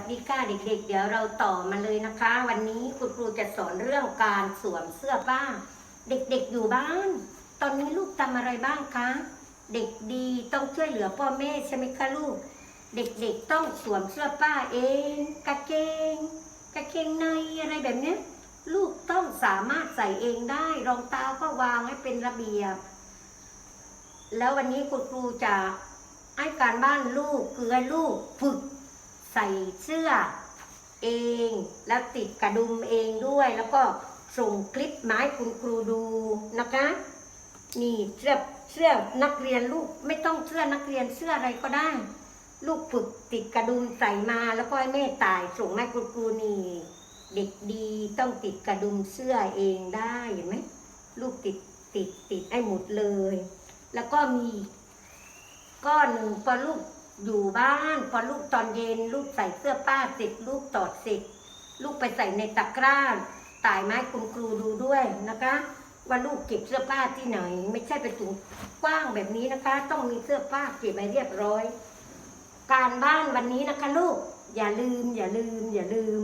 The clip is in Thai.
วัสดีค่ะเด็กๆ เดี๋ยวเราต่อมาเลยนะคะ วันนี้คุณครูจะสอนเรื่องการสวมเสื้อผ้า เด็กๆอยู่บ้าน ตอนนี้ลูกทำอะไรบ้างคะ เด็กดีต้องช่วยเหลือพ่อแม่ใช่ไหมคะลูก เด็กๆต้องสวมเสื้อผ้าเองกางเกงกางเกงในอะไรแบบนี้ลูกต้องสามารถใส่เองได้รองเท้าก็วางให้เป็นระเบียบ แล้ววันนี้คุณครูจะให้การบ้านลูกคือให้ลูกฝึก ใส่เสื้อเองแล้วติดกระดุมเองด้วย แล้วก็ส่งคลิปมาให้คุณครูดูนะคะ นี่เสื้อเสื้อนักเรียนลูกไม่ต้องเสื้อนักเรียนเสื้ออะไรก็ได้ ลูกฝึกติดกระดุมใส่มาแล้วก็ให้แม่ตายส่งให้คุณครูนี่ เด็กดีต้องติดกระดุมเสื้อเองได้เห็นไหมลูกติดติดติดให้หมดเลย แล้วก็มีก้อนหนึ่งพอลูก อยู่บ้านพอลูกตอนเย็น ลูกใส่เสื้อผ้าเสร็จลูกตอดเสร็จลูกไปใส่ในตะกร้าตายไม้คุณครูดูด้วยนะคะ ว่าลูกเก็บเสื้อผ้าที่ไหน ไม่ใช่เป็นถุงกว้างแบบนี้นะคะ ต้องมีเสื้อผ้าเก็บไปเรียบร้อย การบ้านวันนี้นะคะ ลูกอย่าลืม อย่าลืม อย่าลืม